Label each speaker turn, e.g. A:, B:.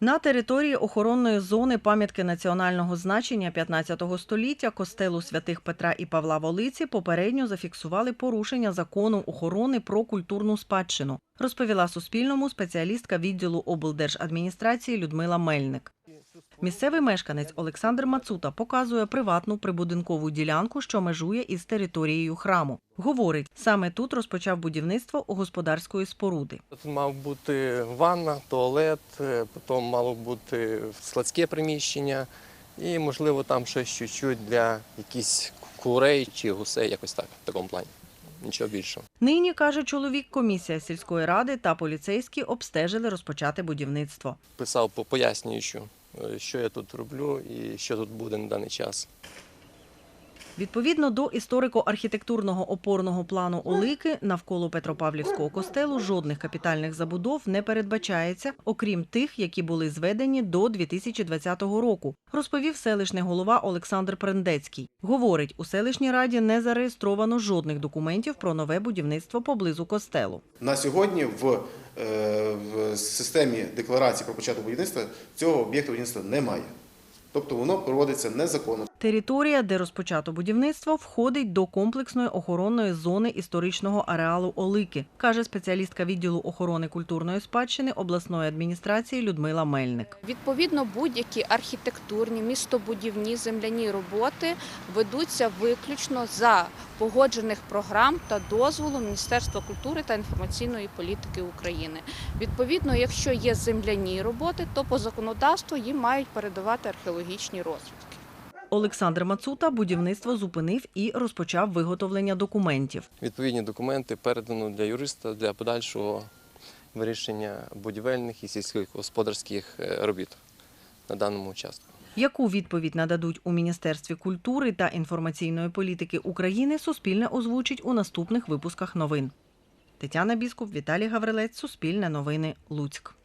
A: На території охоронної зони пам'ятки національного значення 15 століття костелу святих Петра і Павла Волиці попередньо зафіксували порушення закону охорони про культурну спадщину, розповіла Суспільному спеціалістка відділу облдержадміністрації Людмила Мельник. Місцевий мешканець Олександр Мацута показує приватну прибудинкову ділянку, що межує із територією храму. Говорить, саме тут розпочав будівництво господарської споруди.
B: Тут мав бути ванна, туалет, е, потім мало бути складське приміщення і, можливо, там щось чуть-чуть для якихось курей чи гусей, якось так, в такому плані. Нічого більшого.
A: Нині, каже чоловік, комісія сільської ради та поліцейські обстежили розпочати будівництво.
B: Писав по пояснюючу, що я тут роблю і що тут буде на даний час.
A: Відповідно до історико-архітектурного опорного плану Олики, навколо Петропавлівського костелу жодних капітальних забудов не передбачається, окрім тих, які були зведені до 2020 року, розповів селищний голова Олександр Прендецький. Говорить, у селищній раді не зареєстровано жодних документів про нове будівництво поблизу костелу.
C: На сьогодні в, е, в системі декларації про початок будівництва цього об'єкту будівництва немає. Тобто воно проводиться незаконно.
A: Територія, де розпочато будівництво, входить до комплексної охоронної зони історичного ареалу Олики, каже спеціалістка відділу охорони культурної спадщини обласної адміністрації Людмила Мельник.
D: Відповідно, будь-які архітектурні, містобудівні земляні роботи ведуться виключно за погоджених програм та дозволу Міністерства культури та інформаційної політики України. Відповідно, якщо є земляні роботи, то по законодавству їм мають передавати археологічні розвідки.
A: Олександр Мацута будівництво зупинив і розпочав виготовлення документів.
B: Відповідні документи передано для юриста для подальшого вирішення будівельних і сільськогосподарських е, робіт на даному участку.
A: Яку відповідь нададуть у Міністерстві культури та інформаційної політики України, Суспільне озвучить у наступних випусках новин. Тетяна Біскуп, Віталій Гаврилець, Суспільне новини, Луцьк.